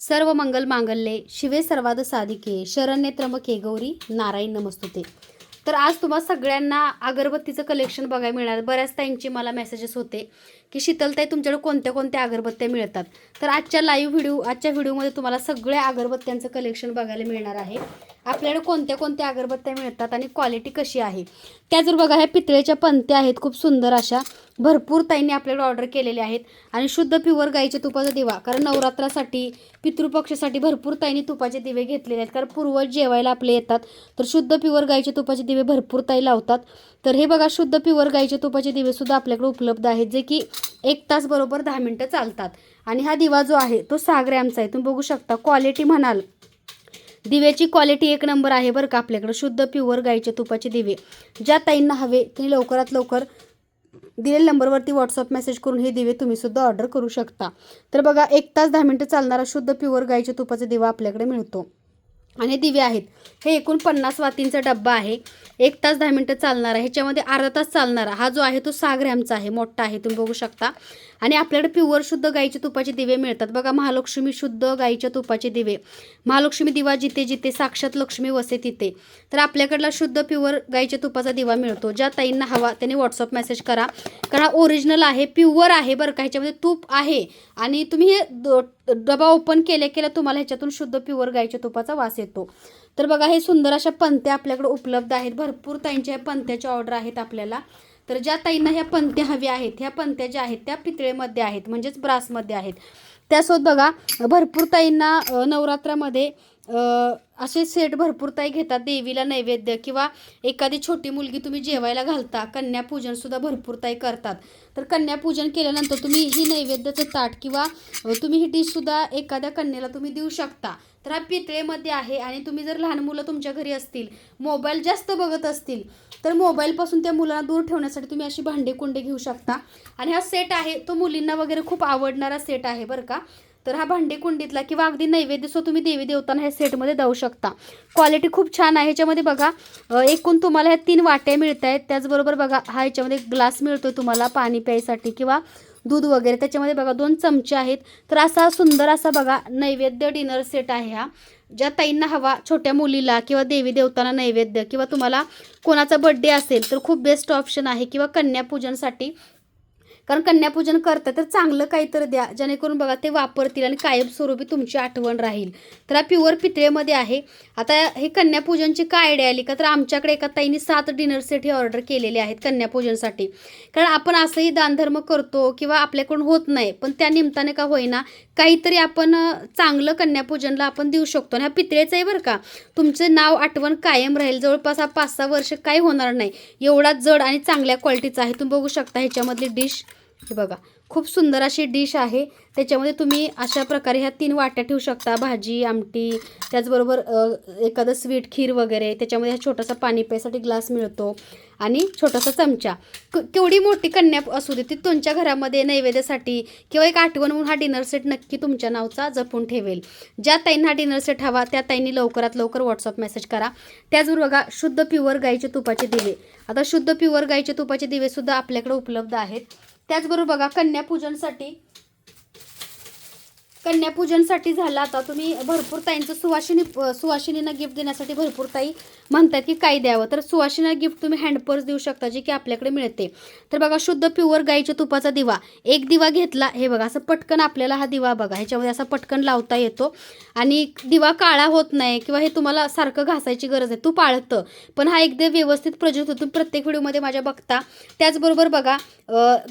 सर्व मंगल मांगल्ये शिवे सर्वाद साधिके शरण्ये त्र्यंबके गौरी नारायण नमस्तुते. तर आज तुम्हा सगळ्यांना अगरबत्तीचं कलेक्शन बघायला मिळणार. बऱ्याच ताईंचे मला मेसेजेस होते की शीतलताई तुमच्याकडे कोणत्या कोणत्या अगरबत्त्या मिळतात? तर आजच्या लाईव्ह व्हिडिओ आजच्या व्हिडिओमध्ये तुम्हाला सगळ्या अगरबत्त्यांचं कलेक्शन बघायला मिळणार आहे. आपल्याकडे कोणत्या कोणत्या अगरबत्त्या मिळतात आणि क्वालिटी कशी आहे? त्या जर बघा ह्या पितळेच्या पंत्या आहेत खूप सुंदर अशा. भरपूर ताईंनी आपल्याकडे ऑर्डर केलेल्या आहेत. आणि शुद्ध प्युअर गाईच्या तुपाचा दिवा. कारण नवरात्रासाठी पितृपक्षासाठी भरपूर ताईंनी तुपाचे दिवे घेतलेले आहेत. कारण पूर्वज जेवायला आपले येतात. तर शुद्ध प्युअर गाईचे तुपाचे दिवे भरपूर ताई लावतात. तर हे बघा शुद्ध प्युअर गाईचे तुपाचे दिवेसुद्धा आपल्याकडे उपलब्ध आहेत जे की एक तास बरोबर दहा मिनटं चालतात. आणि हा दिवा जो आहे तो सहा ग्रॅमचा आहे. तुम्ही बघू शकता क्वालिटी म्हणाल. दिव्याची क्वालिटी एक नंबर आहे बरं का आपल्याकडं. शुद्ध प्युअर गाईच्या तुपाचे दिवे. ज्या ताईंना हवे ते लवकरात लवकर दिलेल्या नंबरवरती व्हॉट्सअप मेसेज करून हे दिवे तुम्ही सुद्धा ऑर्डर करू शकता. तर बघा एक तास दहा मिनटं चालणारा शुद्ध प्युअर गाईच्या तुपाचा दिवा आपल्याकडे मिळतो. आणि दिवे आहेत. हे एकूण पन्नास वातींचा डब्बा आहे. एक तास दहा मिनटं चालणारा ह्याच्यामध्ये अर्धा तास चालणारा हा जो आहे तो सहा ग्रॅमचा आहे. मोठा आहे तुम्ही बघू शकता. आणि आपल्याकडे प्युअर शुद्ध गाईच्या तुपाचे दिवे मिळतात. बघा महालक्ष्मी शुद्ध गाईच्या तुपाचे दिवे. महालक्ष्मी दिवा जिथे जिथे साक्षात लक्ष्मी वसे तिथे. तर आपल्याकडला शुद्ध प्युअर गाईच्या तुपाचा दिवा मिळतो. ज्या ताईंना हवा त्यांनी व्हॉट्सअप मेसेज करा. कारण हा ओरिजिनल आहे प्युअर आहे बरं का. ह्याच्यामध्ये तूप आहे. आणि तुम्ही हे डबा ओपन केल्या केल्या तुम्हाला ह्याच्यातून शुद्ध प्युअर गाईच्या तुपाचा वास येतो. तर बघा हे सुंदर अशा पंत्या आपल्याकडे उपलब्ध आहेत. भरपूर ताईंच्या ह्या पंत्याच्या ऑर्डर आहेत आपल्याला. तर ज्या ताईंना ह्या पंत्या हव्या आहेत ह्या पंत्या ज्या आहेत त्या पितळेमध्ये आहेत म्हणजेच ब्रासमध्ये आहेत. त्यासोबत बघा भरपूर ताईंना नवरात्रामध्ये असे सेट भरपूर ताई घेतात देवीला नैवेद्य किंवा एखादी छोटी मुलगी तुम्ही जेवायला घालता कन्यापूजनसुद्धा भरपूर ताई करतात. तर कन्यापूजन केल्यानंतर तुम्ही ही नैवेद्याचं ताट किंवा तुम्ही ही डिशसुद्धा एखाद्या कन्याला तुम्ही देऊ शकता. तर हा पितळेमध्ये आहे आणि तुम्ही जर लहान मुलं तुमच्या घरी असतील मोबाईल जास्त बघत असतील तर मोबाईलपासून त्या मुलांना दूर ठेवण्यासाठी तुम्ही अशी भांडे कुंडे घेऊ शकता. आणि हा सेट आहे तो मुलींना वगैरे खूप आवडणारा सेट आहे बरं का. तर हा भांडीकुंडीतला किंवा अगदी नैवेद्य सो तुम्ही देवी देवताना ह्या सेटमध्ये जाऊ शकता. क्वालिटी खूप छान आहे. ह्याच्यामध्ये बघा एकूण तुम्हाला ह्या तीन वाट्या मिळत आहेत. त्याचबरोबर बघा हा ह्याच्यामध्ये ग्लास मिळतो तुम्हाला पाणी प्यायसाठी किंवा दूध वगैरे. त्याच्यामध्ये बघा दोन चमचे आहेत. तर असा सुंदर असा बघा नैवेद्य डिनर सेट आहे हा. ज्या ताईंना हवा छोट्या मुलीला किंवा देवी देवतांना नैवेद्य किंवा तुम्हाला कोणाचा बड्डे असेल तर खूप बेस्ट ऑप्शन आहे. किंवा कन्यापूजनसाठी कारण कन्यापूजन करता तर चांगलं काहीतरी द्या. जेणेकरून बघा ते वापरतील आणि कायमस्वरूपी तुमची आठवण राहील. तर हा प्युअर पितळेमध्ये आहे. आता हे कन्यापूजनची काय आयडिया आली का? तर आमच्याकडे एका ताईने सात डिनर सेट हे ऑर्डर केलेले आहेत कन्यापूजनसाठी. कारण आपण असंही दानधर्म करतो किंवा आपल्याकडून होत नाही पण त्या निमित्ताने का होईना काहीतरी आपण चांगलं कन्यापूजनला आपण देऊ शकतो. आणि हा पितळेचं आहे बरं का. तुमचं नाव आठवण कायम राहील. जवळपास हा पाच सहा वर्ष काही होणार नाही. एवढा जड आणि चांगल्या क्वालिटीचा आहे. तुम्ही बघू शकता ह्याच्यामधली डिश हे बघा खूप सुंदर अशी डिश आहे. त्याच्यामध्ये तुम्ही अशा प्रकारे ह्या तीन वाट्या ठेवू शकता. भाजी आमटी त्याचबरोबर एखादं स्वीट खीर वगैरे. त्याच्यामध्ये हा छोटासा पाणी प्यायसाठी ग्लास मिळतो. आणि छोटासा चमचा. क- केवढी मोठी कन्या असू दे ती तुमच्या घरामध्ये नैवेद्यासाठी किंवा एक आठवण म्हणून हा डिनर सेट नक्की तुमच्या नावचा जपून ठेवेल. ज्या ताईंना हा डिनर सेट हवा त्या ताईंनी लवकरात लवकर व्हॉट्सअप मेसेज करा. त्याचबरोबर बघा शुद्ध प्युअर गाईचे तुपाचे दिवे. आता शुद्ध प्युअर गाईचे तुपाचे दिवेसुद्धा आपल्याकडे उपलब्ध आहेत. त्याचबरोबर बघा कन्यापूजनसाठी कन्यापूजनसाठी झालं. आता तुम्ही भरपूर ताईंचं सुवासिनी सुवासिनींना गिफ्ट देण्यासाठी भरपूर ताई म्हणतात की काय द्यावं. तर सुवासिनीला गिफ्ट तुम्ही हँडपर्स देऊ शकता जे की आपल्याकडे मिळते. तर बघा शुद्ध प्युअर गाईच्या तुपाचा दिवा. एक दिवा घेतला हे बघा असं पटकन आपल्याला हा दिवा बघा ह्याच्यामध्ये असा पटकन लावता येतो. आणि दिवा काळा होत नाही किंवा हे तुम्हाला सारखं घासायची गरज आहे तू पाळतं. पण हा एकदा व्यवस्थित प्रज्वलित होतो. प्रत्येक व्हिडिओमध्ये माझ्या बघता. त्याचबरोबर बघा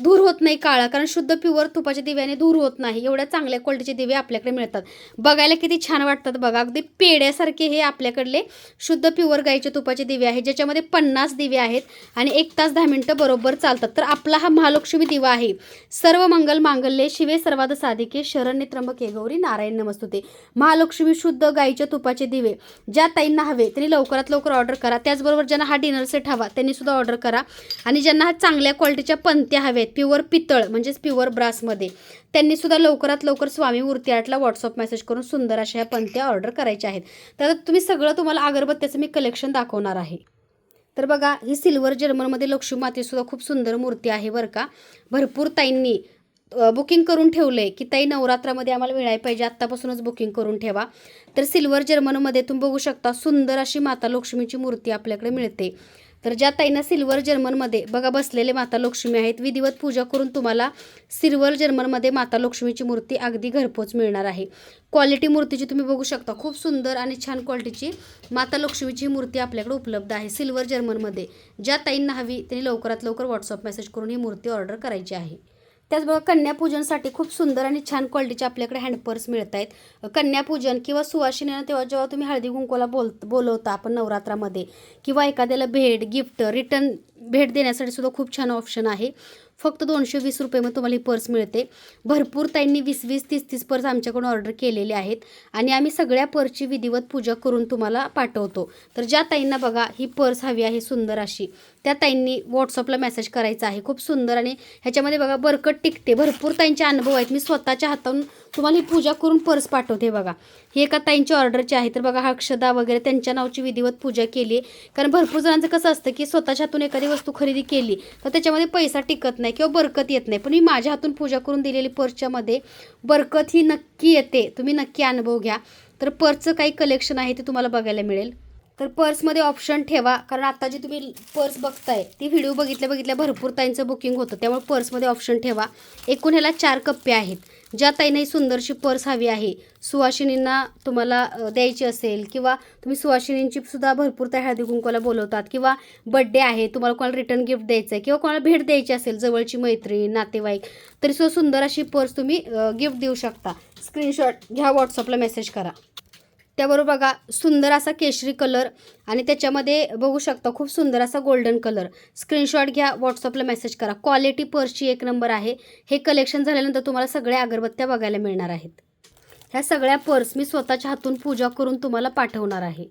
धूर होत नाही काळा कारण शुद्ध प्युअर तुपाच्या दिव्याने धूर होत नाही. एवढ्या चांगल्या क्वालिटीचे दिवे आपल्याकडे मिळतात. बघायला किती छान वाटतात बघा. अगदी पेड्यासारखे हे आपल्याकडले शुद्ध प्युअर गाईचे तुपाचे दिवे आहेत. ज्याच्यामध्ये पन्नास दिवे आहेत आणि एक तास दहा मिनटं बरोबर चालतात. तर आपला हा महालक्ष्मी दिवा आहे. सर्व मंगल मांगल्ये शिवे सर्वाद साधिके शरण त्र्यंबके गौरी नारायण नमस्तुते. महालक्ष्मी शुद्ध गाईच्या तुपाचे दिवे. ज्या ताईंना हवे त्यांनी लवकरात लवकर ऑर्डर करा. त्याचबरोबर ज्यांना हा डिनर सेट हवा त्यांनी सुद्धा ऑर्डर करा. आणि ज्यांना हा चांगल्या क्वालिटीच्या पंत्या हव्यात प्युअर पितळ म्हणजेच प्युअर ब्रासमध्ये त्यांनी सुद्धा लवकरात लवकर स्वामी मूर्ती आर्टला व्हॉट्सअप मेसेज करून सुंदर अशा ह्या पंत्या ऑर्डर करायच्या आहेत. तर तुम्ही सगळं तुम्हाला अगरबत्त्याचं मी कलेक्शन दाखवणार आहे. तर बघा ही सिल्वर जर्मनमध्ये लक्ष्मी मातेसुद्धा खूप सुंदर मूर्ती आहे बरं का. भरपूर ताईंनी बुकिंग करून ठेवलं आहे की ताई नवरात्रामध्ये आम्हाला मिळायला पाहिजे आत्तापासूनच बुकिंग करून ठेवा. तर सिल्वर जर्मनमध्ये तुम्ही बघू शकता सुंदर अशी माता लक्ष्मीची मूर्ती आपल्याकडे मिळते. तर ज्या ताईंना सिल्वर जर्मनमध्ये बघा बसलेले माता लक्ष्मी आहेत विधिवत पूजा करून तुम्हाला सिल्वर जर्मनमध्ये माता लक्ष्मीची मूर्ती अगदी घरपोच मिळणार आहे. क्वालिटी मूर्तीची तुम्ही बघू शकता. खूप सुंदर आणि छान क्वालिटीची माता लक्ष्मीची ही मूर्ती आपल्याकडे उपलब्ध आहे सिल्वर जर्मनमध्ये. ज्या ताईंना हवी त्यांनी लवकरात लवकर व्हॉट्सअप मेसेज करून ही मूर्ती ऑर्डर करायची आहे. त्याचबरोबर कन्यापूजनसाठी खूप सुंदर आणि छान क्वालिटीचे आपल्याकडे हँडपर्स मिळत आहेत कन्यापूजन किंवा सुवासिनीनं तेव्हा जेव्हा तुम्ही हळदी कुंकूला बोल बोलवता आपण नवरात्रामध्ये किंवा एखाद्याला भेट गिफ्ट रिटर्न भेट देण्यासाठी सुद्धा खूप छान ऑप्शन आहे. फक्त दोनशे वीस रुपयेमध्ये तुम्हाला ही पर्स मिळते. भरपूर ताईंनी वीस वीस तीस तीस पर्स आमच्याकडून ऑर्डर केलेले आहेत. आणि आम्ही सगळ्या पर्सची विधिवत पूजा करून तुम्हाला पाठवतो. तर ज्या ताईंना बघा ही पर्स हवी आहे सुंदर अशी त्या ताईंनी व्हॉट्सअपला मेसेज करायचा आहे. खूप सुंदर आणि ह्याच्यामध्ये बघा बरकट टिकते. भरपूर ताईंचे अनुभव आहेत. मी स्वतःच्या हातातून तुम्हाला ही पूजा करून पर्स पाठवते बघा. ही एका ताईंची ऑर्डरची आहे. तर बघा अक्षदा वगैरे त्यांच्या नावची विधिवत पूजा केली आहे कारण भरपूर जणांचं कसं असतं की स्वतःच्या हातून एखादी वस्तू खरेदी केली तर त्याच्यामध्ये पैसा टिकत नाही किंवा बरकत येत नाही. पण मी माझ्या हातून पूजा करून दिलेली पर्सच्यामध्ये बरकत ही नक्की येते. तुम्ही नक्की अनुभव घ्या. तर पर्सचं काही कलेक्शन आहे ते तुम्हाला बघायला मिळेल. तर पर्समध्ये ऑप्शन ठेवा. कारण आता जी तुम्ही पर्स बघताय ती व्हिडिओ बघितल्या बघितल्या भरपूर ताईंचं बुकिंग होतं. त्यामुळे पर्समध्ये ऑप्शन ठेवा. एकूण ह्याला चार कप्पे आहेत. ज्या ताईंना ही सुंदरशी पर्स हवी आहे सुवासिनींना तुम्हाला द्यायची असेल किंवा तुम्ही सुवासिनींची सुद्धा भरपूर त्या हळदी कुंकवाला बोलवतात किंवा बड्डे आहे तुम्हाला कोणाला रिटर्न गिफ्ट द्यायचं आहे किंवा कोणाला भेट द्यायची असेल जवळची मैत्रीण नातेवाईक तरी सुद्धा सुंदर अशी पर्स तुम्ही गिफ्ट देऊ शकता. स्क्रीनशॉट घ्या व्हॉट्सअपला मेसेज करा. त्याबरोबर बघा सुंदर असा केशरी कलर आणि त्याच्यामध्ये बघू शकता खूप सुंदर असा गोल्डन कलर स्क्रीनशॉट घ्या व्हॉट्सअपला मेसेज करा. क्वालिटी पर्सची एक नंबर आहे. हे कलेक्शन झाल्यानंतर तुम्हाला सगळ्या अगरबत्त्या बघायला मिळणार आहेत. ह्या सगळ्या पर्स मी स्वतःच्या हातून पूजा करून तुम्हाला पाठवणार आहे.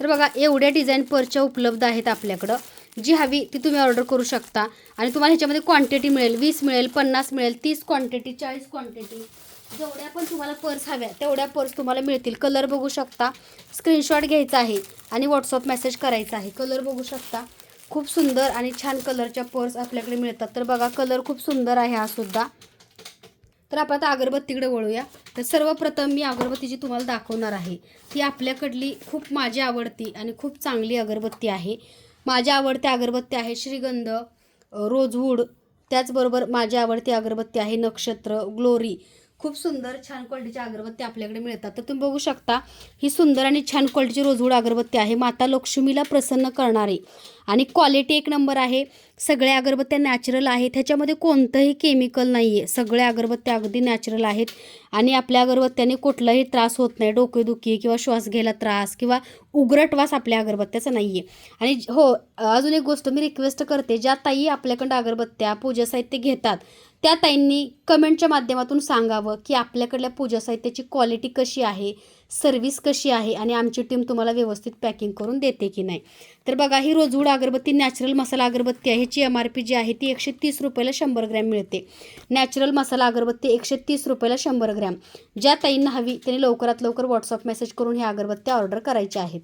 तर बघा एवढ्या डिझाईन पर्सच्या उपलब्ध आहेत आपल्याकडं. जी हवी ती तुम्ही ऑर्डर करू शकता. आणि तुम्हाला ह्याच्यामध्ये क्वांटिटी मिळेल वीस मिळेल पन्नास मिळेल तीस क्वांटिटी चाळीस क्वांटिटी जेवढ्या पण तुम्हाला पर्स हव्या तेवढ्या पर्स तुम्हाला मिळतील. कलर बघू शकता. स्क्रीनशॉट घ्यायचा आहे आणि व्हॉट्सअप मेसेज करायचा आहे. कलर बघू शकता. खूप सुंदर आणि छान कलरच्या पर्स आपल्याकडे मिळतात. तर बघा कलर खूप सुंदर आहे हा सुद्धा. तर आपण आता अगरबत्तीकडे वळूया. तर सर्वप्रथम मी अगरबत्ती जी तुम्हाला दाखवणार आहे ती आपल्याकडली खूप माझी आवडती आणि खूप चांगली अगरबत्ती आहे. माझ्या आवडत्या अगरबत्ती आहे श्रीगंध रोजवूड. त्याचबरोबर माझी आवडती अगरबत्ती आहे नक्षत्र ग्लोरी. खूप सुंदर छान क्वालिटीच्या अगरबत्ती आपल्याकडे मिळतात. तर तुम्ही बघू शकता ही सुंदर आणि छान क्वालिटीची रोजवूड अगरबत्ती आहे. माता लक्ष्मीला प्रसन्न करणारी. आणि क्वालिटी एक नंबर आहे. सगळ्या अगरबत्त्या नॅचरल आहेत. ह्याच्यामध्ये कोणतंही केमिकल नाही आहे सगळ्या अगरबत्त्या अगदी नॅचरल आहेत. आणि आपल्या अगरबत्त्याने कुठलाही त्रास होत नाही. डोकेदुखी किंवा श्वास घ्यायला त्रास किंवा उग्रट वास आपल्या अगरबत्त्याचा नाही आहे आणि हो अजून एक गोष्ट मी रिक्वेस्ट करते. ज्या ताई आपल्याकडं अगरबत्त्या पूजा साहित्य घेतात त्या ताईंनी कमेंटच्या माध्यमातून सांगावं की आपल्याकडल्या पूजा साहित्याची क्वालिटी कशी आहे सर्विस कशी आहे आणि आमची टीम तुम्हाला व्यवस्थित पॅकिंग करून देते की नाही. तर बघा ही रोजवूड अगरबत्ती नॅचरल मसाला अगरबत्ती आहे. ह्याची एम आर पी जी आहे ती एकशे तीस रुपयाला शंभर ग्रॅम मिळते. नॅचरल मसाला अगरबत्ती एकशे तीस रुपयाला शंभर ग्रॅम. ज्या ताईंना हवी त्यांनी लवकरात लवकर व्हॉट्सअप मेसेज करून ह्या अगरबत्त्या ऑर्डर करायच्या आहेत.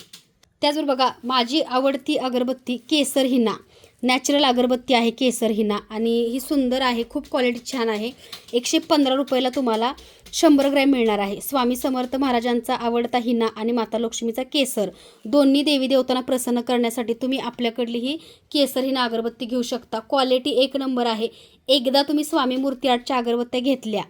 त्याचबरोबर बघा माझी आवडती अगरबत्ती केसर हिना. नॅचरल अगरबत्ती आहे केसर हिना. आणि ही सुंदर आहे खूप क्वालिटी छान आहे. एकशे पंधरा रुपयाला तुम्हाला शंभर ग्रॅम मिळणार आहे. स्वामी समर्थ महाराजांचा आवडता हिना आणि माता लक्ष्मीचा केसर. दोन्ही देवी देवतांना प्रसन्न करण्यासाठी तुम्ही आपल्याकडली ही केसर हिना अगरबत्ती घेऊ शकता. क्वालिटी एक नंबर आहे. एकदा तुम्ही स्वामी मूर्ती आर्टच्या अगरबत्त्या घेतल्या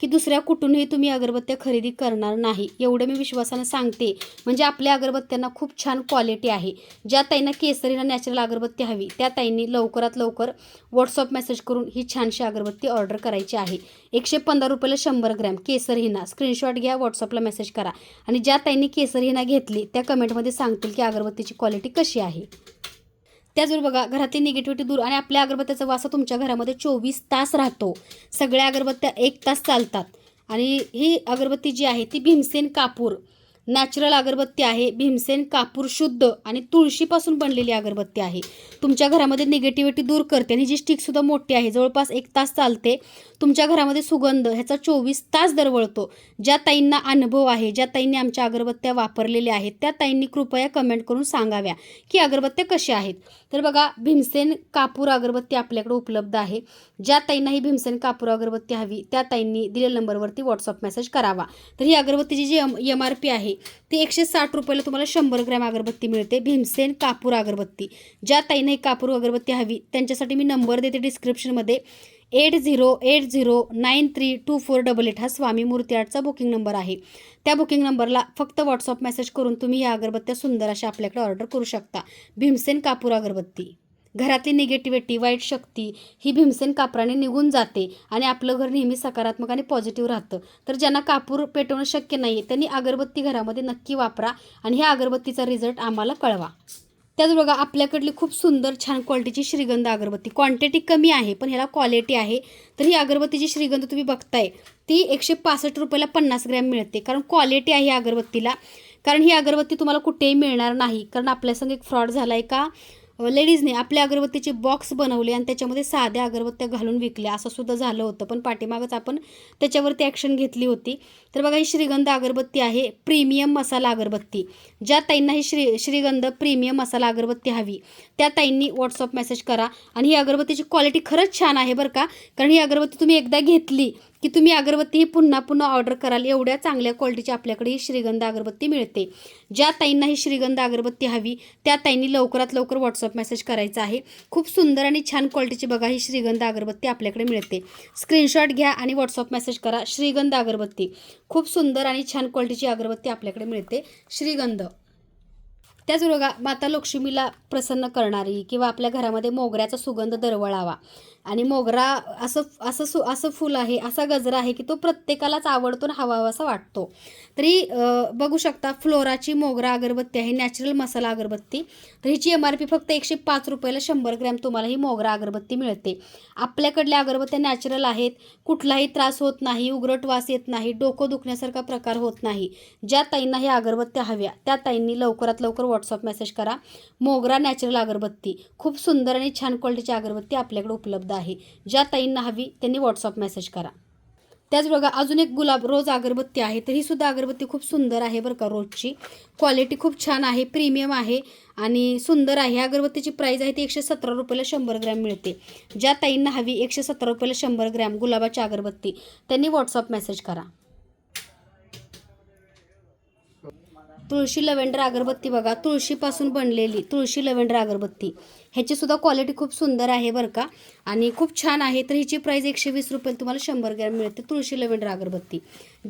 की दुसऱ्या कुठूनही तुम्ही अगरबत्त्या खरेदी करणार नाही. एवढं मी विश्वासानं सांगते. म्हणजे आपल्या अगरबत्त्यांना खूप छान क्वालिटी आहे. ज्या ताईंना केसरीना नॅचरल अगरबत्ती हवी त्या ताईंनी लवकरात लवकर व्हॉट्सअप मेसेज करून ही छानशी अगरबत्ती ऑर्डर करायची आहे. एकशे पंधरा रुपयाला शंभर ग्रॅम केसर हिना. स्क्रीनशॉट घ्या व्हॉट्सअपला मेसेज करा. आणि ज्या ताईंनी केसर हिना घेतली त्या कमेंटमध्ये सांगतील की अगरबत्तीची क्वालिटी कशी आहे. त्याचबरोबर बघा घरातली निगेटिव्हिटी दूर आणि आपल्या अगरबत्त्याचा वासा तुमच्या घरामध्ये चोवीस तास राहतो. सगळ्या अगरबत्त्या एक तास चालतात. आणि ही अगरबत्ती जी आहे ती भीमसेन कापूर. नॅचरल अगरबत्ती आहे भीमसेन कापूर शुद्ध आणि तुळशीपासून बनलेली अगरबत्ती आहे. तुमच्या घरामध्ये निगेटिव्हिटी दूर करते आणि जी स्टिकसुद्धा मोठी आहे जवळपास एक तास चालते तुमच्या घरामध्ये सुगंध ह्याचा चोवीस तास दरवळतो ज्या ताईंना अनुभव आहे ज्या ताईंनी आमच्या अगरबत्त्या वापरलेल्या आहेत त्या ताईंनी कृपया कमेंट करून सांगाव्या की अगरबत्त्या कशा आहेत. तर बघा भीमसेन कापूर अगरबत्ती आपल्याकडे उपलब्ध आहे. ज्या ताईंनाही भीमसेन कापूर अगरबत्ती हवी त्या ताईंनी दिलेल्या नंबरवरती व्हॉट्सअप मेसेज करावा. तर ही अगरबत्तीची जी एम एम आर पी आहे ती एकशे साठ रुपयाला तुम्हाला शंभर ग्रॅम अगरबत्ती मिळते. भीमसेन कापूर अगरबत्ती. ज्या ताईंना ही कापूर अगरबत्ती हवी त्यांच्यासाठी मी नंबर देते डिस्क्रिप्शनमध्ये. Eight zero eight zero nine three two four double eight हा स्वामी मूर्ती आर्टचा बुकिंग नंबर आहे. त्या बुकिंग नंबरला फक्त व्हॉट्सअप मेसेज करून तुम्ही या अगरबत्त्या सुंदर अशा आपल्याकडे ऑर्डर करू शकता. भीमसेन कापूर अगरबत्ती. घरातली निगेटिव्हिटी वाईट शक्ती ही भीमसेन कापराने निघून जाते आणि आपलं घर नेहमी सकारात्मक आणि पॉझिटिव्ह राहतं. तर ज्यांना कापूर पेटवणं शक्य नाही आहे त्यांनी अगरबत्ती घरामध्ये नक्की वापरा आणि ह्या अगरबत्तीचा रिझल्ट आम्हाला कळवा. त्याच बघा आपल्याकडली खूप सुंदर छान क्वालिटीची श्रीगंध अगरबत्ती. क्वांटिटी कमी आहे पण ह्याला क्वालिटी आहे. तर ही अगरबत्तीची श्रीगंध तुम्ही बघताय ती एकशे पासष्ट रुपयाला पन्नास ग्रॅम मिळते. कारण क्वालिटी आहे अगरबत्तीला. कारण ही अगरबत्ती तुम्हाला कुठेही मिळणार नाही. कारण आपल्यासंग एक फ्रॉड झाला आहे का? लेडीजने आपल्या अगरबत्तीचे बॉक्स बनवले आणि त्याच्यामध्ये साध्या अगरबत्त्या घालून विकल्या. असं सुद्धा झालं होतं पण पाठीमागच आपण त्याच्यावरती ॲक्शन घेतली होती. तर बघा ही श्रीगंध अगरबत्ती आहे प्रीमियम मसाला अगरबत्ती. ज्या ताईंना ही श्री श्रीगंध प्रीमियम मसाला अगरबत्ती हवी त्या ताईंनी व्हॉट्सअप मेसेज करा. आणि ही अगरबत्तीची क्वालिटी खरंच छान आहे बरं का? कारण ही अगरबत्ती तुम्ही एकदा घेतली की तुम्ही अगरबत्ती ही पुन्हा पुन्हा ऑर्डर कराल एवढ्या चांगल्या क्वालिटीची आपल्याकडे ही श्रीगंध अगरबत्ती मिळते. ज्या ताईंना ही श्रीगंध अगरबत्ती हवी त्या ताईंनी लवकरात लवकर व्हॉट्सअप मेसेज करायचा आहे. खूप सुंदर आणि छान क्वालिटीची बघा ही श्रीगंध अगरबत्ती आपल्याकडे मिळते. स्क्रीनशॉट घ्या आणि व्हॉट्सअप मेसेज करा श्रीगंध अगरबत्ती. खूप सुंदर आणि छान क्वालिटीची अगरबत्ती आपल्याकडे मिळते. श्रीगंध. त्याच माता लक्ष्मीला प्रसन्न करणारी किंवा आपल्या घरामध्ये मोगऱ्याचा सुगंध दरवळावा. आणि मोगरा असं असं सु असं फुल आहे असा गजरा आहे की तो प्रत्येकालाच आवडतो आणि हवा असा वाटतो. तरी बघू शकता फ्लोराची मोगरा अगरबत्ती आहे नॅचरल मसाला अगरबत्ती. तर हिची एम आर पी फक्त एकशे पाच रुपयाला शंभर ग्रॅम तुम्हाला ही मोगरा अगरबत्ती मिळते. आपल्याकडल्या अगरबत्त्या नॅचरल आहेत कुठलाही त्रास होत नाही उग्रट वास येत नाही डोकं दुखण्यासारखा प्रकार होत नाही. ज्या ताईंना ह्या अगरबत्त्या हव्या त्या ताईंनी लवकरात लवकर व्हॉट्सअप मेसेज करा. मोगरा नॅचरल अगरबत्ती. खूप सुंदर आणि छान क्वालिटीची अगरबत्ती आपल्याकडे उपलब्ध आहे. ज्या ताईंना हवी त्यांनी व्हॉट्सअप मेसेज करा. त्याच बघा अजून एक गुलाब रोज अगरबत्ती आहे तर ही सुद्धा अगरबत्ती खूप सुंदर आहे बरं का रोजची. क्वालिटी खूप छान आहे प्रीमियम आहे आणि सुंदर आहे. अगरबत्तीची प्राईज आहे ती एकशे सतरा रुपयाला शंभर ग्रॅम मिळते. ज्या ताईंना हवी एकशे सतरा रुपयाला शंभर ग्रॅम गुलाबाची अगरबत्ती त्यांनी व्हॉट्सअप मेसेज करा. तुळशी लव्हेंडर अगरबत्ती बघा तुळशीपासून बनलेली तुळशी लव्हेंडर अगरबत्ती. ह्याची सुद्धा क्वालिटी खूप सुंदर आहे बरं का. आणि खूप छान आहे. तर हिची प्राईस एकशे वीस रुपये तुम्हाला शंभर ग्रॅम मिळते. तुळशी लवेंडर अगरबत्ती.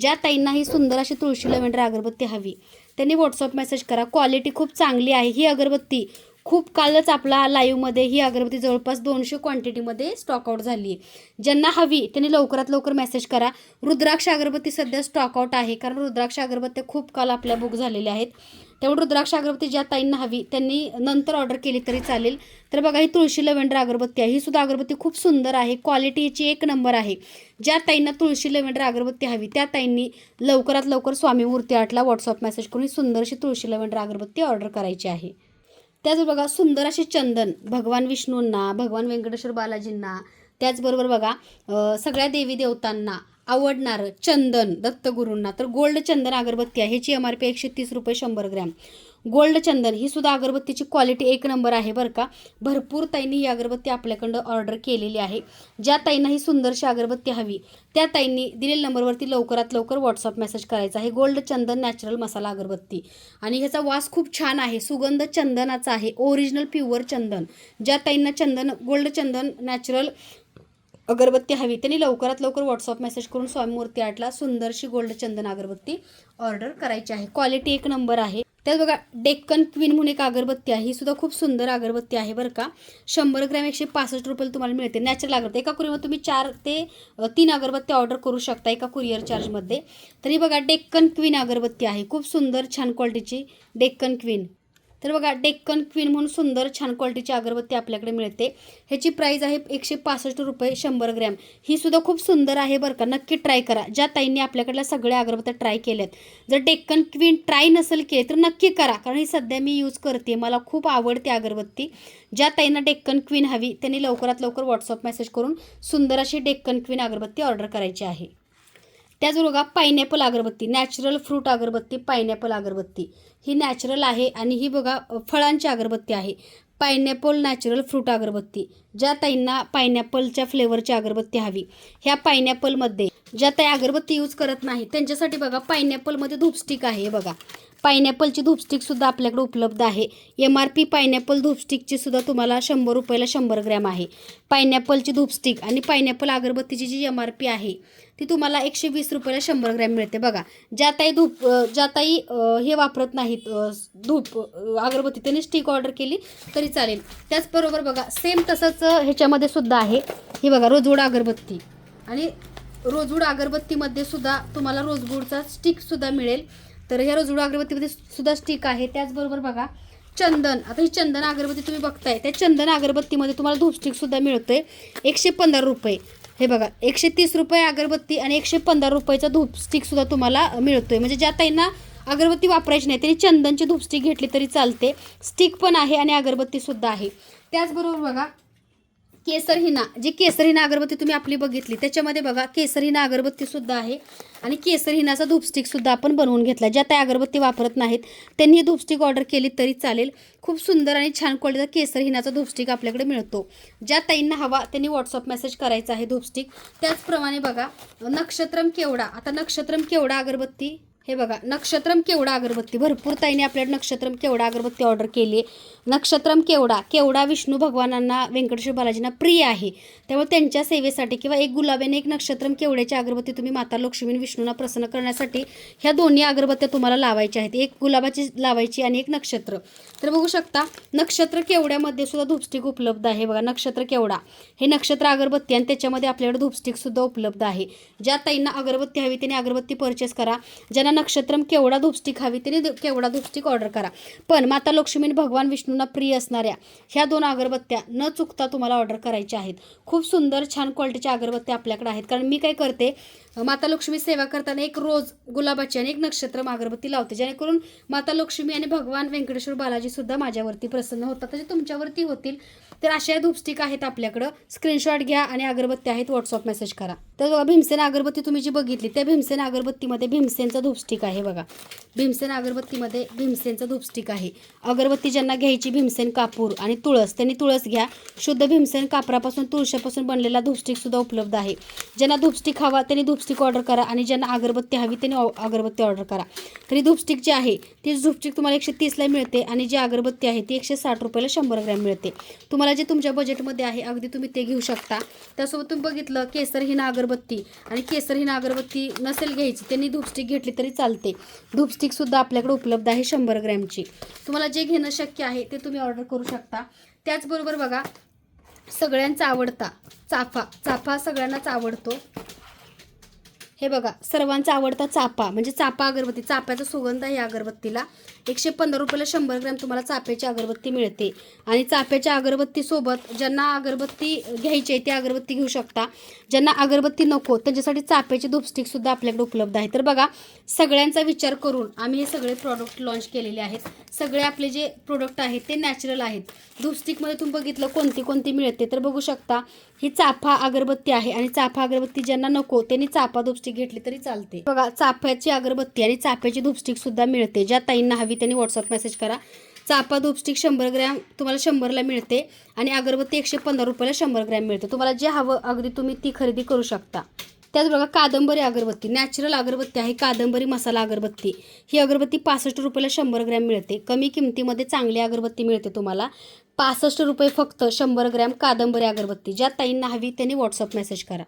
ज्या ताईंना ही सुंदर अशी तुळशी लवेंडर अगरबत्ती हवी त्यांनी व्हॉट्सअप मेसेज करा. क्वालिटी खूप चांगली आहे. ही अगरबत्ती खूप कालच आपला लाईव्हमध्ये ही अगरबत्ती जवळपास दोनशे क्वांटिटीमध्ये स्टॉकआउट झाली. आहे ज्यांना हवी त्यांनी लवकरात लवकर मेसेज करा. रुद्राक्ष अगरबत्ती सध्या स्टॉकआउट आहे. कारण रुद्राक्ष अगरबत्त्या खूप काल आपल्या बुक झालेल्या आहेत. त्यामुळे रुद्राक्ष अगरबत्ती ज्या ताईंना हवी त्यांनी नंतर ऑर्डर केली तरी चालेल. तर बघा ही तुळशी लव्हेंडर अगरबत्ती आहे. ही सुद्धा अगरबत्ती खूप सुंदर आहे. क्वालिटी याची एक नंबर आहे. ज्या ताईंना तुळशी लव्हेंडर अगरबत्ती हवी त्या ताईंनी लवकरात लवकर स्वामी मूर्ती आर्टला व्हॉट्सअप मेसेज करून ही सुंदरशी तुळशी लव्हेंडर अगरबत्ती ऑर्डर करायची आहे. त्याच बघा सुंदर असे चंदन भगवान विष्णूंना भगवान व्यंकटेश्वर बालाजींना त्याचबरोबर बघा सगळ्या देवी देवतांना आवडणारं चंदन दत्तगुरूंना. तर गोल्ड चंदन अगरबत्ती आहे. ह्याची एम आर पी एकशे तीस रुपये शंभर ग्रॅम. गोल्ड चंदन ही सुद्धा अगरबत्तीची क्वालिटी एक नंबर आहे बरं का. भरपूर ताईंनी ही अगरबत्ती आपल्याकडं ऑर्डर केलेली आहे. ज्या ताईंना ही सुंदरशी अगरबत्ती हवी त्या ताईंनी दिलेल्या नंबरवरती लवकरात लवकर व्हॉट्सअप मेसेज करायचा आहे. गोल्ड चंदन नॅचरल मसाला अगरबत्ती. आणि ह्याचा वास खूप छान आहे. सुगंध चंदनाचा आहे. ओरिजिनल प्युअर चंदन. ज्या ताईंना चंदन गोल्ड चंदन नॅचरल अगरबत्ती हवी. त्यांनी लवकरात लवकर व्हॉट्सअप मेसेज करून स्वामीमूर्ती आर्टला सुंदरशी गोल्ड चंदन अगरबत्ती ऑर्डर करायची आहे. क्वालिटी एक नंबर आहे. त्यात बघा डेक्कन क्वीन म्हणून एक अगरबत्ती आहे. ही सुद्धा खूप सुंदर अगरबत्ती आहे बरं का. शंभर ग्रॅम एकशे पासष्ट रुपयाला तुम्हाला मिळते. नॅचरल अगरबत्ती. एका कुरिअरमध्ये तुम्ही चार ते तीन अगरबत्ती ऑर्डर करू शकता एका कुरिअर चार्जमध्ये तरी बघा डेक्कन क्वीन अगरबत्ती आहे. खूप सुंदर छान क्वालिटीची डेक्कन क्वीन तर बघा डेक्कन क्वीन म्हणून सुंदर छान क्वालिटीची अगरबत्ती आपल्याकडे मिळते. ह्याची प्राईस आहे एकशे पासष्ट रुपये शंभर ग्रॅम. ही सुद्धा खूप सुंदर आहे बरं का. नक्की ट्राय करा. ज्या ताईंनी आपल्याकडल्या सगळ्या अगरबत्त्या ट्राय केल्यात. जर डेक्कन क्वीन ट्राय नसेल केली तर नक्की करा. कारण ही सध्या मी यूज करते. मला खूप आवडते अगरबत्ती. ज्या ताईंना डेक्कन क्वीन हवी त्यांनी लवकरात लवकर व्हॉट्सअप मेसेज करून सुंदर अशी डेक्कन क्वीन अगरबत्ती ऑर्डर करायची आहे. त्याचबरोबर बघा पायनॅपल अगरबत्ती नॅचरल फ्रूट अगरबत्ती पायनॅपल अगरबत्ती. ही नॅचरल आहे आणि ही बघा फळांची अगरबत्ती आहे. पायनॅपल नॅचरल फ्रूट अगरबत्ती. ज्या ताईंना पायनॅपलच्या फ्लेवरची अगरबत्ती हवी. ह्या पायनॅपलमध्ये ज्या ताई अगरबत्ती यूज करत नाही त्यांच्यासाठी बघा पायनॅपलमध्ये धूपस्टिक आहे बघा. पायनॅपलची धूपस्टिकसुद्धा आपल्याकडे उपलब्ध आहे. एम आर पी पायनॅपल धूपस्टिकची सुद्धा तुम्हाला शंभर रुपयाला शंभर ग्रॅम आहे. पायनॅपलची धूपस्टिक आणि पायनॅपल अगरबत्तीची जी एम आर पी आहे ती तुम्हाला एकशे वीस रुपयाला शंभर ग्रॅम मिळते बघा. ज्या ताई धूप अ, ज्या ताई हे वापरत नाहीत धूप अगरबत्ती त्यांनी स्टिक ऑर्डर केली तरी चालेल. त्याचबरोबर बघा सेम तसंच ह्याच्यामध्ये सुद्धा आहे. हे बघा रोजवड अगरबत्ती. आणि रोजवूड अगरबत्तीमध्ये सुद्धा तुम्हाला रोजगुडचा स्टिकसुद्धा मिळेल. तर ह्या रोजवूड अगरबत्तीमध्ये सुद्धा स्टिक आहे. त्याचबरोबर बघा चंदन. आता ही चंदन अगरबत्ती तुम्ही बघताय. त्या चंदन अगरबत्तीमध्ये तुम्हाला धूपस्टिकसुद्धा मिळतोय. एकशे पंधरा रुपये. हे बघा एकशे तीस रुपये अगरबत्ती आणि एकशे पंधरा रुपयाचा धूपस्टिकसुद्धा तुम्हाला मिळतोय. म्हणजे ज्या ताईंना अगरबत्ती वापरायची नाही त्यांनी चंदनची धूपस्टिक घेतली तरी चालते. स्टिक पण आहे आणि अगरबत्तीसुद्धा आहे. त्याचबरोबर बघा केसर हिना जी केसर हिना अगरबत्ती तुम्ही आपली बघितली त्याच्यामध्ये बघा केसर हिना अगरबत्ती सुद्धा आहे. आणि केसर हिनाचा धूपस्टिक सुद्धा आपण बनवून घेतला ज्या त्या अगरबत्ती वापरत नाहीत. त्यांनी धूपस्टिक ऑर्डर केली तरी चालेल. खूप सुंदर आणि छान क्वालिटीचा केसर हिनाचा धूपस्टिक आपल्याकडे मिळतो. ज्या ताईंना हवा त्यांनी व्हॉट्सअप मेसेज करायचा आहे धूपस्टिक. त्याचप्रमाणे बघा नक्षत्रम केवडा आता नक्षत्रम केवडा अगरबत्ती हे बघा नक्षत्रम केवडा अगरबत्ती? भरपूर ताईने आपल्याला नक्षत्रम केवडा अगरबत्ती ऑर्डर केली आहे नक्षत्रम केवडा केवडा विष्णू भगवानांना व्यंकटेश्वर बालाजींना प्रिय आहे. त्यामुळे त्यांच्या सेवेसाठी किंवा एक गुलाबीने एक नक्षत्रम केवड्याची अगरबत्ती तुम्ही माता लक्ष्मी विष्णूंना प्रसन्न करण्यासाठी ह्या दोन्ही अगरबत्त्या तुम्हाला लावायच्या आहेत. एक गुलाबाची लावायची आणि एक नक्षत्र. तर बघू शकता नक्षत्र केवड्यामध्ये सुद्धा धूपस्टिक उपलब्ध आहे. बघा नक्षत्र केवडा हे नक्षत्र अगरबत्ती आणि त्याच्यामध्ये आपल्याकडे धूपस्टिकसुद्धा उपलब्ध आहे. ज्या ताईंना अगरबत्ती हवी त्यांनी अगरबत्ती परचेस करा. ज्यांना नक्षत्रम केवढा धुपस्टिक हवी त्यांनी केवढा धुपस्टिक ऑर्डर करा. पण माता लक्ष्मी आणि भगवान विष्णूंना प्रिय असणाऱ्या ह्या दोन अगरबत्त्या न चुकता तुम्हाला ऑर्डर करायच्या आहेत. खूप सुंदर छान क्वालिटीच्या अगरबत्त्या आपल्याकडे आहेत. कारण मी काय करते माता लक्ष्मी सेवा करताना एक रोज गुलाबाची आणि एक नक्षत्रम अगरबत्ती लावते जेणेकरून माता लक्ष्मी आणि भगवान व्यंकटेश्वर बालाजी सुद्धा माझ्यावरती प्रसन्न होतात. तसे तुमच्यावरती होतील तर अशा धूपस्टिक आहेत आपल्याकडं. स्क्रीनशॉट घ्या आणि अगरबत्ती आहेत व्हॉट्सअप मेसेज करा. तर भीमसेन अगरबत्ती तुम्ही जी बघितली त्या भीमसेन अगरबत्तीमध्ये भीमसेनचा धूपस्टिक आहे बघा. भीमसेन अगरबत्तीमध्ये भीमसेनचा धूपस्टिक आहे. अगरबत्ती ज्यांना घ्यायची भीमसेन कापूर आणि तुळस त्यांनी तुळस घ्या. शुद्ध भीमसेन कापरापासून तुळशापासून बनलेला धूपस्टिकसुद्धा उपलब्ध आहे. ज्यांना धूपस्टिक हवा त्यांनी धूपस्टिक ऑर्डर करा आणि ज्यांना अगरबत्ती हवी त्यांनी ऑ- अगरबत्ती ऑर्डर करा. तरी धूपस्टिक जी आहे ती धूपस्टिक तुम्हाला एकशे तीसला मिळते आणि जी अगरबत्ती आहे ती एकशे साठ रुपयाला शंभर ग्रॅम मिळते. तुम्हाला जे तुमच्या बजेटमध्ये आहे अगदी तुम्ही ते घेऊ शकता. त्यासोबत तुम्ही बघितलं केसर अगरबत्ती. आणि केसर अगरबत्ती नसेल घ्यायची त्यांनी धूपस्टिक घेतली तरी चालते. धूपस्टिकसुद्धा आपल्याकडे उपलब्ध आहे शंभर ग्रॅमची. तुम्हाला जे घेणं शक्य आहे ते तुम्ही ऑर्डर करू शकता. त्याचबरोबर बघा सगळ्यांचा आवडता चाफा. चाफा सगळ्यांनाच आवडतो. हे बघा सर्वांचा आवडता चापा म्हणजे चापा अगरबत्ती. चाप्याचा सुगंध आहे अगरबत्तीला. एकशे पंधरा रुपयाला शंभर ग्रॅम तुम्हाला चाप्याची अगरबत्ती मिळते. आणि चाफ्याच्या अगरबत्तीसोबत ज्यांना अगरबत्ती घ्यायची आहे ती अगरबत्ती घेऊ शकता. ज्यांना अगरबत्ती नको त्यांच्यासाठी चाप्याची धूपस्टिकसुद्धा आपल्याकडे उपलब्ध आहे. तर बघा सगळ्यांचा विचार करून आम्ही हे सगळे प्रॉडक्ट लॉन्च केलेले आहेत. सगळे आपले जे प्रोडक्ट आहेत ते नॅचरल आहेत. धूपस्टिकमध्ये तुम्ही बघितलं कोणती कोणती मिळते तर बघू शकता ही चाफा अगरबत्ती आहे. आणि चाफा अगरबत्ती ज्यांना नको त्यांनी चाफा धूपस्टिक घेतली तरी चालते. बघा चाफ्याची अगरबत्ती आणि चाफ्याची धूपस्टिक सुद्धा मिळते ज्या ताईंना हवी त्यांनी व्हॉट्सअप मेसेज करा. चापा धूपस्टिक शंभर ग्रॅम तुम्हाला शंभरला मिळते आणि अगरबत्ती एकशे पंधरा रुपयाला शंभर ग्रॅम मिळते. तुम्हाला जे हवं अगदी तुम्ही ती खरेदी करू शकता. त्याच बघा कादंबरी अगरबत्ती. नॅचरल अगरबत्ती आहे कादंबरी मसाला अगरबत्ती. ही अगरबत्ती पासष्ट रुपयाला शंभर ग्रॅम मिळते. कमी किमतीमध्ये चांगली अगरबत्ती मिळते तुम्हाला. पासष्ट रुपये फक्त शंभर ग्रॅम कादंबरी अगरबत्ती. ज्या ताईंना हवी त्यांनी व्हॉट्सअप मेसेज करा.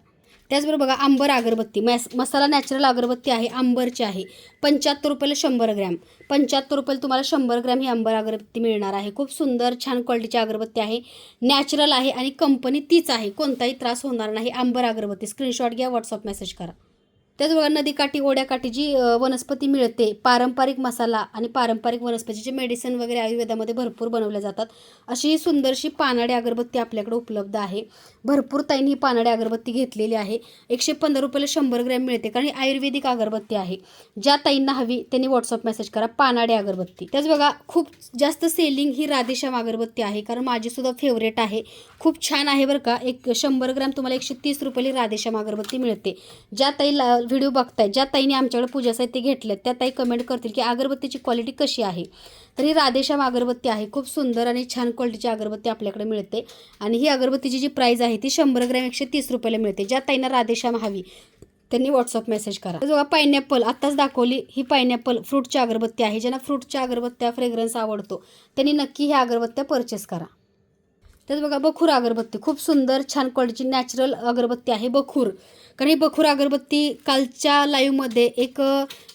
त्याचबरोबर बघा आंबर अगरबत्ती. मॅस मसाला नॅचरल अगरबत्ती आहे आंबरची आहे. पंच्याहत्तर रुपयाला शंभर ग्रॅम. पंच्याहत्तर रुपयाला तुम्हाला शंभर ग्रॅम ही आंबर अगरबत्ती मिळणार आहे. खूप सुंदर छान क्वालिटीची अगरबत्ती आहे. नॅचरल आहे आणि कंपनी तीच आहे. कोणताही त्रास होणार नाही. आंबर अगरबत्ती. स्क्रीनशॉट घ्या व्हॉट्सअप मेसेज करा. त्याच बघा नदीकाठी ओढ्याकाठी जी वनस्पती मिळते पारंपरिक मसाला आणि पारंपरिक वनस्पतीचे मेडिसिन वगैरे आयुर्वेदामध्ये भरपूर बनवल्या जातात अशी ही सुंदरशी पानाडी अगरबत्ती आपल्याकडे उपलब्ध आहे. भरपूर ताईंनी ही पानाडी अगरबत्ती घेतलेली आहे. एकशे पंधरा रुपयाला शंभर ग्रॅम मिळते. कारण ही आयुर्वेदिक अगरबत्ती आहे. ज्या ताईंना हवी त्यांनी व्हॉट्सअप मेसेज करा पानाडी अगरबत्ती. त्याच बघा खूप जास्त सेलिंग ही राधेश्याम अगरबत्ती आहे. कारण माझी सुद्धा फेवरेट आहे. खूप छान आहे बरं का. एक शंभर ग्रॅम तुम्हाला एकशे तीस रुपयाला राधेश्याम अगरबत्ती मिळते. ज्या ताई व्हिडिओ बघताय ज्या ताईने आमच्याकडे पूजा साहित्य घेतलेत त्या ताई कमेंट करतील की अगरबत्तीची क्वालिटी कशी आहे. तर ही राधेश्याम अगरबत्ती आहे. खूप सुंदर आणि छान क्वालिटीची अगरबत्ती आपल्याकडे मिळते. आणि ही अगरबत्तीची जी प्राईस आहे ती शंभर ग्रॅम एकशे तीस रुपयाला मिळते. ज्या ताईंना राधेश्याम हवी त्यांनी व्हॉट्सअप मेसेज करा. तर बघा पायनॅपल आत्ताच दाखवली ही पायनॅपल फ्रूटची अगरबत्ती आहे ज्यांना फ्रूटच्या अगरबत्त्या फ्रेग्रन्स आवडतो त्यांनी नक्की ह्या अगरबत्त्या परचेस करा. त्यात बघा बखूर अगरबत्ती. खूप सुंदर छान क्वालिटीची नॅचरल अगरबत्ती आहे बखूर. कारण ही बखूर अगरबत्ती कालच्या लाईव्हमध्ये एक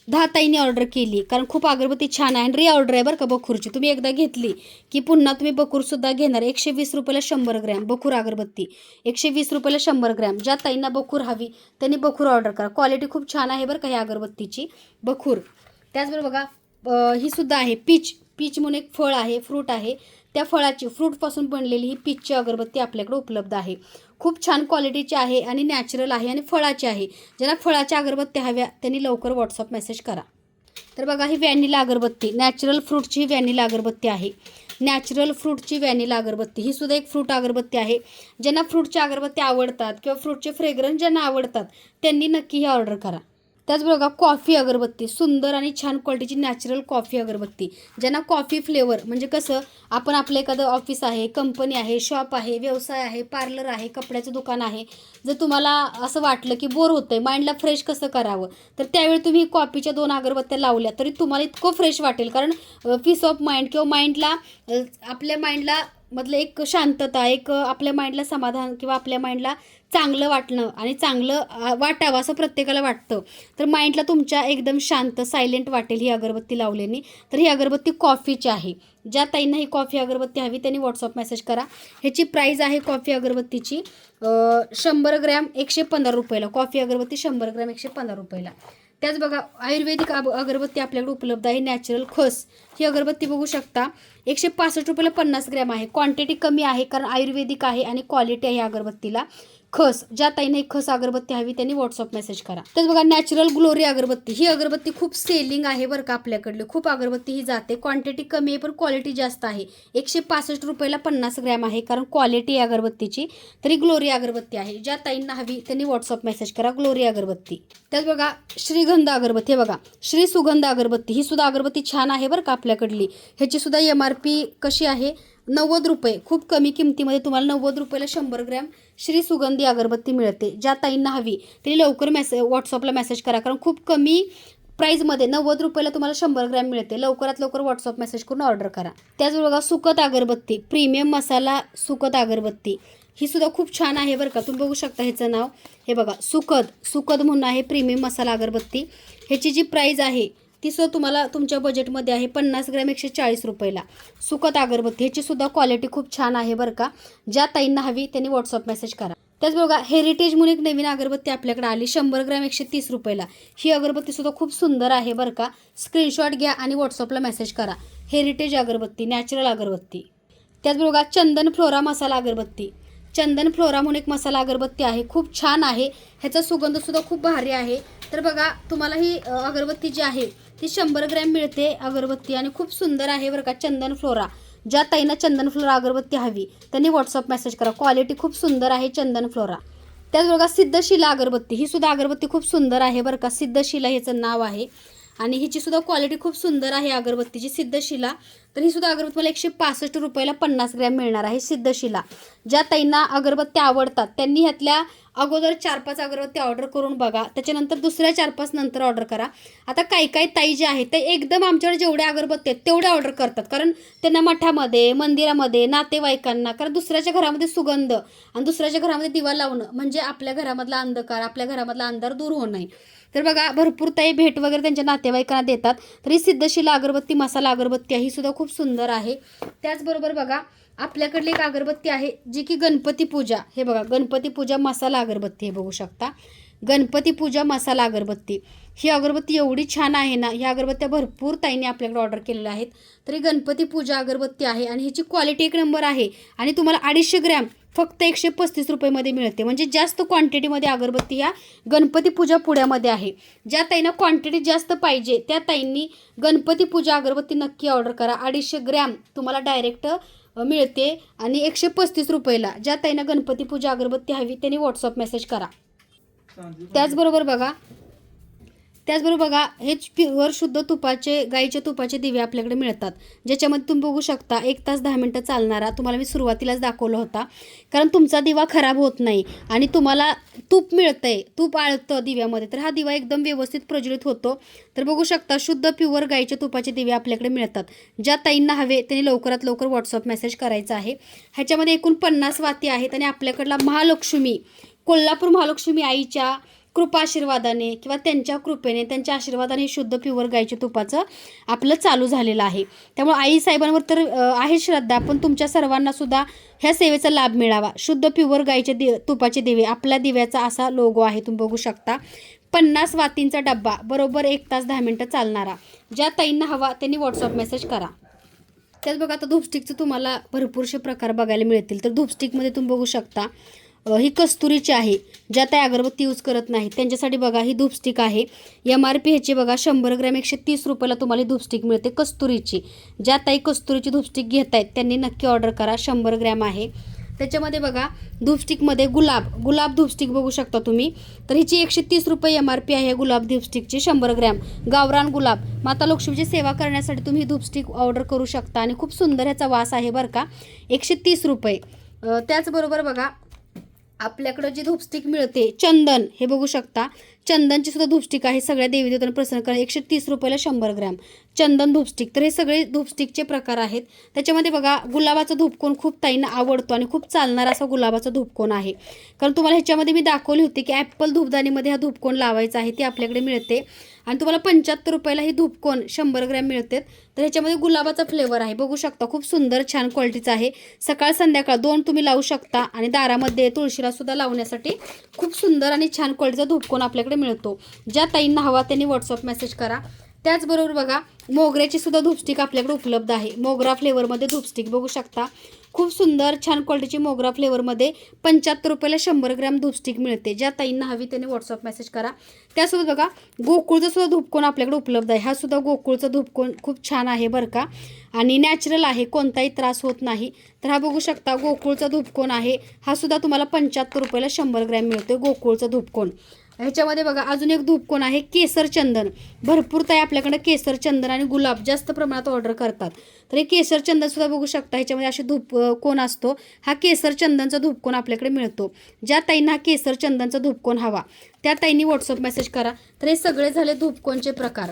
दहा ताईने ऑर्डर केली. कारण खूप अगरबत्ती छान आहे. आणि री ऑर्डर आहे बरं का बखूरची. तुम्ही एकदा घेतली की पुन्हा तुम्ही बखूरसुद्धा घेणार. एकशे वीस रुपयाला शंभर ग्रॅम बखूर अगरबत्ती. एकशे वीस रुपयाला शंभर ग्रॅम. ज्या ताईंना बखूर हवी त्यांनी बखूर ऑर्डर करा. क्वालिटी खूप छान आहे बरं का ह्या अगरबत्तीची. बखूर. त्याचबरोबर बघा ही सुद्धा आहे. पीच पीच म्हणून एक फळ आहे फ्रूट आहे. त्या फळाची फ्रूटपासून बनलेली ही पीचची अगरबत्ती आपल्याकडे उपलब्ध आहे. खूप छान क्वालिटीची आहे आणि नॅचरल आहे आणि फळाची आहे. ज्यांना फळाच्या अगरबत्त्या हव्या त्यांनी लवकर व्हॉट्सअप मेसेज करा. तर बघा ही व्हॅनिला अगरबत्ती नॅचरल फ्रूटची ही व्हॅनिला अगरबत्ती आहे. नॅचरल फ्रूटची व्हॅनिला अगरबत्ती ही सुद्धा एक फ्रूट अगरबत्ती आहे. ज्यांना फ्रूटच्या अगरबत्ती आवडतात किंवा फ्रूटचे फ्रेग्रन्स ज्यांना आवडतात त्यांनी नक्की ही ऑर्डर करा. त्याचबरोबर कॉफी अगरबत्ती सुंदर आणि छान क्वालिटीची नॅचरल कॉफी अगरबत्ती ज्यांना कॉफी फ्लेवर म्हणजे कसं आपण आपलं एखादं ऑफिस आहे कंपनी आहे शॉप आहे व्यवसाय आहे पार्लर आहे कपड्याचं दुकान आहे जर तुम्हाला असं वाटलं की बोर होतंय माइंडला फ्रेश कसं करावं तर त्यावेळी तुम्ही कॉफीच्या दोन अगरबत्त्या लावल्या तरी तुम्हाला इतकं फ्रेश वाटेल. कारण पीस ऑफ माइंड किंवा माइंडला आपल्या माइंडला मधलं एक शांतता एक आपल्या माइंडला समाधान किंवा आपल्या माइंडला चांगलं वाटणं आणि चांगलं वाटावं असं प्रत्येकाला वाटतं. तर माइंडला तुमच्या एकदम शांत सायलेंट वाटेल ही अगरबत्ती लावल्याने. तर ही अगरबत्ती कॉफीची आहे. ज्या ताईंना ही कॉफी अगरबत्ती हवी त्यांनी व्हॉट्सअप मेसेज करा. ह्याची प्राईज आहे कॉफी अगरबत्तीची शंभर ग्रॅम एकशे पंधरा रुपयाला. कॉफी अगरबत्ती शंभर ग्रॅम एकशे पंधरा रुपयाला. त्याच बघा आयुर्वेदिक अगरबत्ती आपल्याकडे उपलब्ध आहे नॅचरल खस. ही अगरबत्ती बघू शकता. एकशे पासष्ट रुपयाला पन्नास ग्रॅम आहे. क्वांटिटी कमी आहे कारण आयुर्वेदिक आहे आणि क्वालिटी आहे अगरबत्तीला. खस ज्या ताईने ही खस अगरबत्ती हवी त्यांनी व्हॉट्सअप मेसेज करा. तर बघा नॅचरल ग्लोरी अगरबत्ती. ही अगरबत्ती खूप सेलिंग आहे बरं का आपल्याकडली. खूप अगरबत्ती ही जाते. क्वांटिटी कमी आहे पण क्वालिटी जास्त आहे. एकशे पासष्ट रुपयाला पन्नास ग्रॅम आहे कारण क्वालिटी आहे अगरबत्तीची. तरी ग्लोरी अगरबत्ती आहे. ज्या ताईंना हवी त्यांनी व्हॉट्सअप मेसेज करा ग्लोरी अगरबत्ती. त्यात बघा श्रीगंध अगरबत्ती. हे बघा श्री सुगंध अगरबत्ती. ही सुद्धा अगरबत्ती छान आहे बरं का आपल्याकडली. ह्याची सुद्धा एम आर पी कशी आहे? नव्वद रुपये. खूप कमी किमतीमध्ये तुम्हाला नव्वद रुपयाला शंभर ग्रॅम श्री सुगंधी अगरबत्ती मिळते. ज्या ताईंना हवी त्यांनी लवकर मेसे व्हॉट्सअपला मेसेज करा. कारण खूप कमी प्राईजमध्ये नव्वद रुपयाला तुम्हाला शंभर ग्रॅम मिळते. लवकरात लवकर व्हॉट्सअप मेसेज करून ऑर्डर करा. त्याचबरोबर बघा सुकत अगरबत्ती प्रीमियम मसाला सुकत अगरबत्ती. ही सुद्धा खूप छान आहे बरं का. तुम्ही बघू शकता ह्याचं नाव. हे बघा सुकद सुकद म्हणून आहे प्रीमियम मसाला अगरबत्ती. ह्याची जी प्राईज आहे ती सुद्धा तुम्हाला तुमच्या बजेटमध्ये आहे पन्नास ग्रॅम एकशे चाळीस रुपयाला. सुकत अगरबत्ती ह्याची सुद्धा क्वालिटी खूप छान आहे बरं का. ज्या ताईंना हवी त्यांनी व्हॉट्सअप मेसेज करा. त्याचबरोबर हेरिटेज म्हणून एक नवीन अगरबत्ती आपल्याकडे आली शंभर ग्रॅम एकशे तीस रुपयाला. ही अगरबत्ती सुद्धा खूप सुंदर आहे बरं का. स्क्रीनशॉट घ्या आणि व्हॉट्सअपला मेसेज करा. हेरिटेज अगरबत्ती नॅचरल अगरबत्ती. त्याचबरोबर चंदन फ्लोरा मसाला अगरबत्ती. चंदन फ्लोरा म्हणून एक मसाला अगरबत्ती आहे खूप छान आहे. ह्याचा सुगंधसुद्धा खूप भारी आहे. तर बघा तुम्हाला ही अगरबत्ती जी आहे ती शंभर ग्रॅम मिळते अगरबत्ती आणि खूप सुंदर आहे बरं का चंदन फ्लोरा. ज्या ताईंना चंदन फ्लोरा अगरबत्ती हवी त्यांनी व्हॉट्सअप मेसेज करा. क्वालिटी खूप सुंदर आहे चंदन फ्लोरा. त्याचबरोबर सिद्धशिला अगरबत्ती ही सुद्धा अगरबत्ती खूप सुंदर आहे बरं का सिद्धशिला ह्याचं नाव आहे. आणि ह्याची सुद्धा क्वालिटी खूप सुंदर आहे अगरबत्तीची सिद्धशिला. तर ही सुद्धा अगरबत्ती मला एकशे पासष्ट रुपयाला पन्नास ग्रॅम मिळणार आहे सिद्धशिला. ज्या ताईंना अगरबत्त्या आवडतात त्यांनी ह्यातल्या अगोदर चार पाच अगरबत्ती ऑर्डर करून बघा. त्याच्यानंतर दुसऱ्या चार पाच नंतर ऑर्डर करा. आता काही काही ताई जे आहेत ते एकदम आमच्याकडे जेवढ्या अगरबत्ती आहेत तेवढ्या ऑर्डर करतात. कारण त्यांना मठामध्ये मंदिरामध्ये नातेवाईकांना कारण दुसऱ्याच्या घरामध्ये सुगंध आणि दुसऱ्याच्या घरामध्ये दिवा लावणं म्हणजे आपल्या घरामधला अंधकार आपल्या घरामधला अंधार दूर होणं तर बघा भरपूर ताई भेट वगैरे त्यांच्या नातेवाईकांना देतात. तरी सिद्धशिला अगरबत्ती मसाला अगरबत्ती ही सुद्धा खूप सुंदर आहे. त्याचबरोबर बघा आपल्याकडली एक अगरबत्ती आहे जी की गणपती पूजा. हे बघा गणपती पूजा मसाला अगरबत्ती हे बघू शकता. गणपती पूजा मसाला अगरबत्ती ही अगरबत्ती एवढी छान आहे ना ह्या अगरबत्त्या भरपूर ताईने आपल्याकडे ऑर्डर केलेल्या आहेत. तरी गणपती पूजा अगरबत्ती आहे आणि ह्याची क्वालिटी एक नंबर आहे. आणि तुम्हाला अडीचशे ग्रॅम फक्त एकशे पस्तीस रुपयेमध्ये मिळते. म्हणजे जास्त क्वांटिटीमध्ये अगरबत्ती ह्या गणपती पूजा पुण्यामध्ये आहे. ज्या ताईंना क्वांटिटी जास्त पाहिजे त्या ताईंनी गणपती पूजा अगरबत्ती नक्की ऑर्डर करा. अडीचशे ग्रॅम तुम्हाला डायरेक्ट मिळते आणि एकशे पस्तीस रुपयाला ज्या ताईंना गणपती पूजा अगरबत्ती हवी त्यांनी व्हॉट्सअप मेसेज करा. त्याचबरोबर बघा त्याचबरोबर बघा हे प्युअर शुद्ध तुपाचे गाईच्या तुपाचे दिवे आपल्याकडे मिळतात. ज्याच्यामध्ये तुम्ही बघू शकता एक तास दहा मिनटं चालणारा तुम्हाला मी सुरुवातीलाच दाखवला होता. कारण तुमचा दिवा खराब होत नाही आणि तुम्हाला तूप मिळतं आहे तूप आळतं दिव्यामध्ये. तर हा दिवा एकदम व्यवस्थित प्रज्वलित होतो. तर बघू शकता शुद्ध प्युअर गाईच्या तुपाचे दिवे आपल्याकडे मिळतात. ज्या ताईंना हवे त्यांनी लवकरात लवकर व्हॉट्सअप मेसेज करायचा आहे. ह्याच्यामध्ये एकूण पन्नास वाती आहेत आणि आपल्याकडला महालक्ष्मी कोल्हापूर महालक्ष्मी आईच्या कृपा आशीर्वादाने किंवा त्यांच्या कृपेने त्यांच्या आशीर्वादाने शुद्ध प्युअर गायच्या तुपाचं आपलं चालू झालेलं आहे. त्यामुळे आई साहेबांवर तर आहे श्रद्धा पण तुमच्या सर्वांना सुद्धा ह्या सेवेचा लाभ मिळावा. शुद्ध प्युअर गायचे दि तुपाचे दिवे आपल्या दिव्याचा असा लोगो आहे तुम्ही बघू शकता. पन्नास वातींचा डब्बा बरोबर एक तास दहा मिनटं चालणारा. ज्या ताईंना हवा त्यांनी व्हॉट्सअप मेसेज करा. त्याच बघा आता धूपस्टिकचं तुम्हाला भरपूरसे प्रकार बघायला मिळतील. तर धूपस्टिकमध्ये तुम्ही बघू शकता ही कस्तुरीची आहे ज्या ताई अगरबत्ती यूज करत नाही त्यांच्यासाठी बघा ही धूपस्टिक आहे. एम आर पी ह्याची बघा शंभर ग्रॅम एकशे तीस रुपयाला तुम्हाला धूपस्टिक मिळते कस्तुरीची. ज्या ताई कस्तुरीची धूपस्टिक घेत आहेत त्यांनी नक्की ऑर्डर करा शंभर ग्रॅम आहे. त्याच्यामध्ये बघा धूपस्टिकमध्ये गुलाब गुलाब धूपस्टिक बघू शकता तुम्ही. तर हिची एकशे तीस रुपये एम आर पी आहे गुलाब धूपस्टिकची शंभर ग्रॅम. गावरान गुलाब. माता लक्ष्मीची सेवा करण्यासाठी तुम्ही ही धूपस्टिक ऑर्डर करू शकता आणि खूप सुंदर ह्याचा वास आहे बरं का. एकशे तीस रुपये. त्याचबरोबर बघा आपल्याकडं जी धूपस्टिक मिळते चंदन हे बघू शकता. चंदनची सुद्धा धूपस्टिक आहे सगळ्या देवी देवतांना प्रसन्न करा. एकशे तीस रुपयाला शंभर ग्रॅम. चंदन धूपस्टिक. तर हे सगळे धूपस्टिकचे प्रकार आहेत. त्याच्यामध्ये बघा गुलाबाचा धूपकोन खूप ताईंना आवडतो आणि खूप चालणारा असा गुलाबाचा धूपकोन आहे. कारण तुम्हाला ह्याच्यामध्ये मी दाखवली होती की ॲपल धूपदाणीमध्ये हा धूपकोन लावायचा आहे ती आपल्याकडे मिळते. आणि तुम्हाला पंच्याहत्तर रुपयाला ही धूपकोन शंभर ग्रॅम मिळते तर ह्याच्यामध्ये गुलाबाचा फ्लेवर आहे. बघू शकता खूप सुंदर छान क्वालिटीचा आहे. सकाळ संध्याकाळ दोन तुम्ही लावू शकता आणि दारामध्ये तुळशीला सुद्धा लावण्यासाठी खूप सुंदर आणि छान क्वालिटीचा धूपकोन आपल्याकडे मिळतो. ज्या ताईंना हवा त्यांनी व्हॉट्सअप मेसेज करा. त्याचबरोबर बघा मोगऱ्याची सुद्धा धूपस्टिक आपल्याकडे उपलब्ध आहे. मोगरा फ्लेवरमध्ये धूपस्टिक बघू शकता. खूप सुंदर छान क्वालिटीची मोगरा फ्लेवरमध्ये पंच्याहत्तर रुपयाला शंभर ग्रॅम धूपस्टिक मिळते. ज्या ताईंना हवी त्यांनी व्हॉट्सअप मेसेज करा. त्यासोबत बघा गोकुळचा सुद्धा धूपकोन आपल्याकडे उपलब्ध आहे. हा सुद्धा गोकुळचा धूपकोन खूप छान आहे बरं का. आणि नॅचरल आहे कोणताही त्रास होत नाही. तर हा बघू शकता गोकुळचा धूपकोन आहे. हा सुद्धा तुम्हाला पंच्याहत्तर रुपयाला शंभर ग्रॅम मिळतो गोकुळचा धूपकोन. ह्याच्यामध्ये बघा अजून एक धूपकोन आहे? केसर चंदन. भरपूर ताई आपल्याकडे केसर चंदन आणि गुलाब जास्त प्रमाणात ऑर्डर करतात. तर हे केसर चंदन सुद्धा बघू शकता ह्याच्यामध्ये असे धूप कोण असतो? हा केसर चंदनचा धूपकोन आपल्याकडे मिळतो. ज्या ताईंना हा केसर चंदनचा धूपकोन हवा त्या ताईंनी व्हॉट्सअप मेसेज करा. तर हे सगळे झाले धूपकोनचे प्रकार.